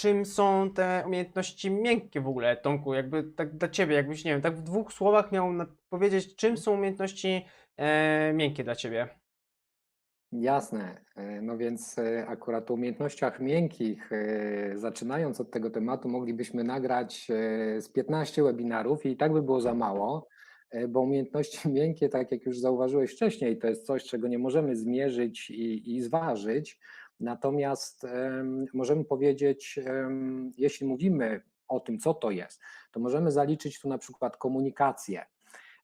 czym są te umiejętności miękkie w ogóle, Tomku, jakby tak dla Ciebie, jakbyś, nie wiem, tak w dwóch słowach miał powiedzieć, czym są umiejętności e, miękkie dla Ciebie. Jasne. E, No więc e, akurat o umiejętnościach miękkich, e, zaczynając od tego tematu, moglibyśmy nagrać z 15 webinarów i tak by było za mało, bo umiejętności miękkie, tak jak już zauważyłeś wcześniej, to jest coś, czego nie możemy zmierzyć i, i zważyć. Natomiast em, możemy powiedzieć, jeśli mówimy o tym, co to jest, to możemy zaliczyć tu na przykład komunikację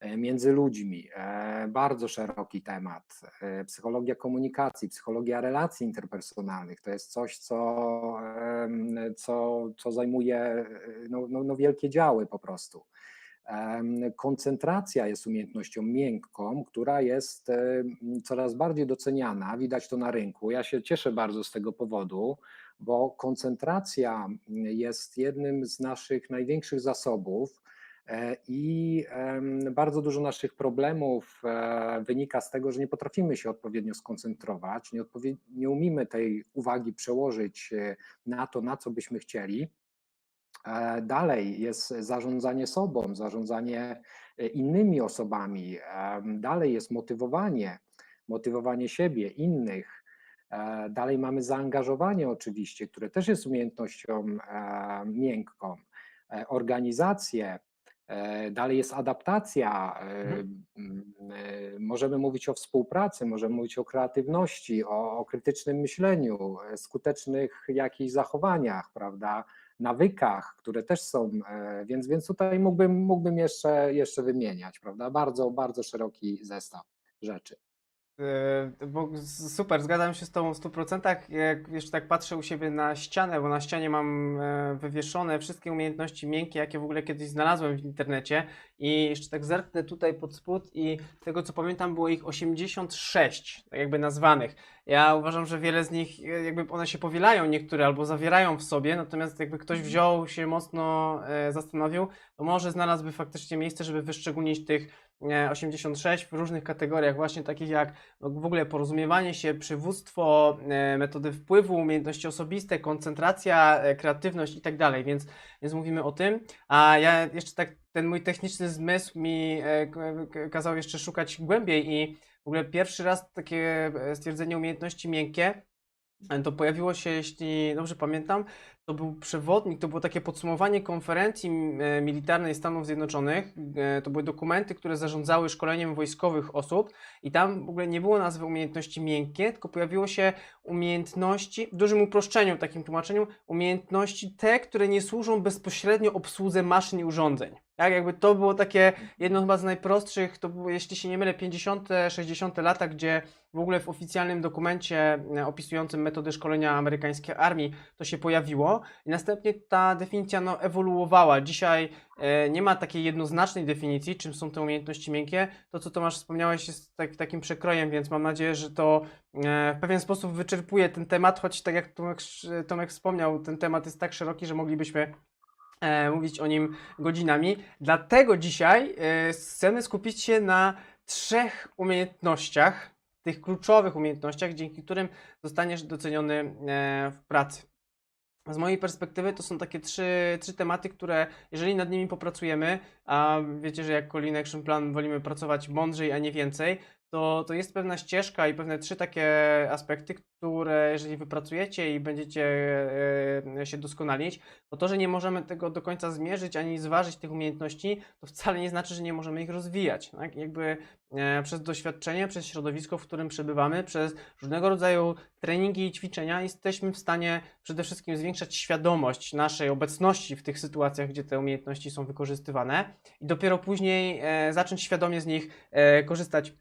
e, między ludźmi. e, Bardzo szeroki temat. E, Psychologia komunikacji, psychologia relacji interpersonalnych to jest coś, co, co, co zajmuje no, no, no wielkie działy po prostu. Koncentracja jest umiejętnością miękką, która jest e, coraz bardziej doceniana. Widać to na rynku. Ja się cieszę bardzo z tego powodu, bo koncentracja jest jednym z naszych największych zasobów. E, I bardzo dużo naszych problemów e, wynika z tego, że nie potrafimy się odpowiednio skoncentrować, nie, odpowie- nie umiemy tej uwagi przełożyć na to, na co byśmy chcieli. E, Dalej jest zarządzanie sobą, zarządzanie e, innymi osobami, dalej jest motywowanie, motywowanie siebie, innych. E, Dalej mamy zaangażowanie, oczywiście, które też jest umiejętnością miękką, organizację, dalej jest adaptacja. Mhm. Możemy mówić o współpracy, możemy mówić o kreatywności, o, o krytycznym myśleniu, skutecznych jakichś zachowaniach, prawda? Nawykach, które też są, e, więc, więc tutaj mógłbym, mógłbym jeszcze, jeszcze wymieniać, prawda? Bardzo, bardzo szeroki zestaw rzeczy. E, Bo z- super, zgadzam się z Tobą w 100%. Jak jeszcze tak patrzę u siebie na ścianę, bo na ścianie mam e, wywieszone wszystkie umiejętności miękkie, jakie w ogóle kiedyś znalazłem w internecie. I jeszcze tak zerknę tutaj pod spód i z tego co pamiętam było ich 86, tak jakby nazwanych. Ja uważam, że wiele z nich, e, jakby one się powielają niektóre albo zawierają w sobie, natomiast jakby ktoś wziął się mocno e, zastanowił, to może znalazłby faktycznie miejsce, żeby wyszczególnić tych e, 86 w różnych kategoriach, właśnie takich jak no, w ogóle porozumiewanie się, przywództwo, e, metody wpływu, umiejętności osobiste, koncentracja, e, kreatywność i tak dalej, więc mówimy o tym. A ja jeszcze tak, ten mój techniczny zmysł mi e, kazał jeszcze szukać głębiej i w ogóle pierwszy raz takie e, stwierdzenie umiejętności miękkie e, to pojawiło się, jeśli dobrze pamiętam, to był przewodnik, to było takie podsumowanie konferencji militarnej Stanów Zjednoczonych. To były dokumenty, które zarządzały szkoleniem wojskowych osób i tam w ogóle nie było nazwy umiejętności miękkie, tylko pojawiło się umiejętności, w dużym uproszczeniu, takim tłumaczeniu, umiejętności te, które nie służą bezpośrednio obsłudze maszyn i urządzeń. Tak, jakby to było takie jedno chyba z najprostszych, to było, jeśli się nie mylę, 50., 60. lata, gdzie w ogóle w oficjalnym dokumencie e, opisującym metody szkolenia amerykańskiej armii to się pojawiło i następnie ta definicja no, ewoluowała. Dzisiaj e, nie ma takiej jednoznacznej definicji, czym są te umiejętności miękkie. To, co Tomasz wspomniałeś, jest tak, takim przekrojem, więc mam nadzieję, że to e, w pewien sposób wyczerpuje ten temat, choć tak jak Tomek, Tomek wspomniał, ten temat jest tak szeroki, że moglibyśmy mówić o nim godzinami. Dlatego dzisiaj e, chcemy skupić się na trzech umiejętnościach, tych kluczowych umiejętnościach, dzięki którym zostaniesz doceniony e, w pracy. Z mojej perspektywy to są takie trzy, trzy tematy, które jeżeli nad nimi popracujemy, a wiecie, że jak Colin Action Plan wolimy pracować mądrzej, a nie więcej, to, to jest pewna ścieżka i pewne trzy takie aspekty, które jeżeli wypracujecie i będziecie e, się doskonalić, to to, że nie możemy tego do końca zmierzyć ani zważyć tych umiejętności, to wcale nie znaczy, że nie możemy ich rozwijać. Tak? Jakby e, przez doświadczenie, przez środowisko, w którym przebywamy, przez różnego rodzaju treningi i ćwiczenia jesteśmy w stanie przede wszystkim zwiększać świadomość naszej obecności w tych sytuacjach, gdzie te umiejętności są wykorzystywane i dopiero później e, zacząć świadomie z nich e, korzystać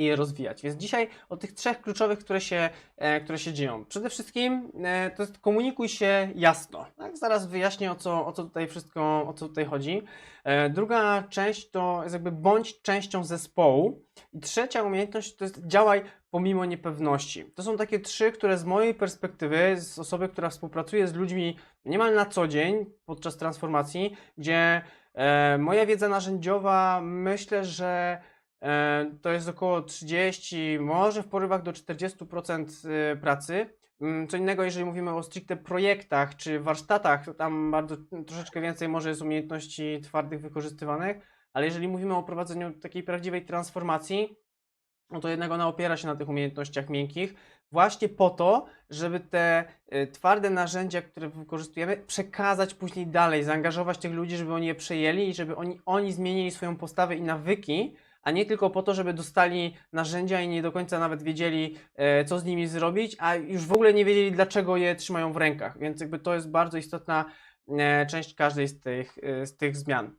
i je rozwijać. Więc dzisiaj o tych trzech kluczowych, które się, e, które się dzieją. Przede wszystkim e, to jest komunikuj się jasno. Tak? Zaraz wyjaśnię o co, o co tutaj wszystko, o co tutaj chodzi. E, druga część to jest jakby bądź częścią zespołu. I trzecia umiejętność to jest działaj pomimo niepewności. To są takie trzy, które z mojej perspektywy, z osoby, która współpracuje z ludźmi niemal na co dzień podczas transformacji, gdzie e, moja wiedza narzędziowa myślę, że to jest około 30, może w porywach do 40% y, pracy. Mm, Co innego, jeżeli mówimy o stricte projektach czy warsztatach, to tam bardzo troszeczkę więcej może jest umiejętności twardych wykorzystywanych, ale jeżeli mówimy o prowadzeniu takiej prawdziwej transformacji, no to jednak ona opiera się na tych umiejętnościach miękkich, właśnie po to, żeby te y, twarde narzędzia, które wykorzystujemy, przekazać później dalej, zaangażować tych ludzi, żeby oni je przejęli i żeby oni, oni zmienili swoją postawę i nawyki, a nie tylko po to, żeby dostali narzędzia i nie do końca nawet wiedzieli, e, co z nimi zrobić, a już w ogóle nie wiedzieli, dlaczego je trzymają w rękach. Więc jakby to jest bardzo istotna e, część każdej z tych, e, z tych zmian.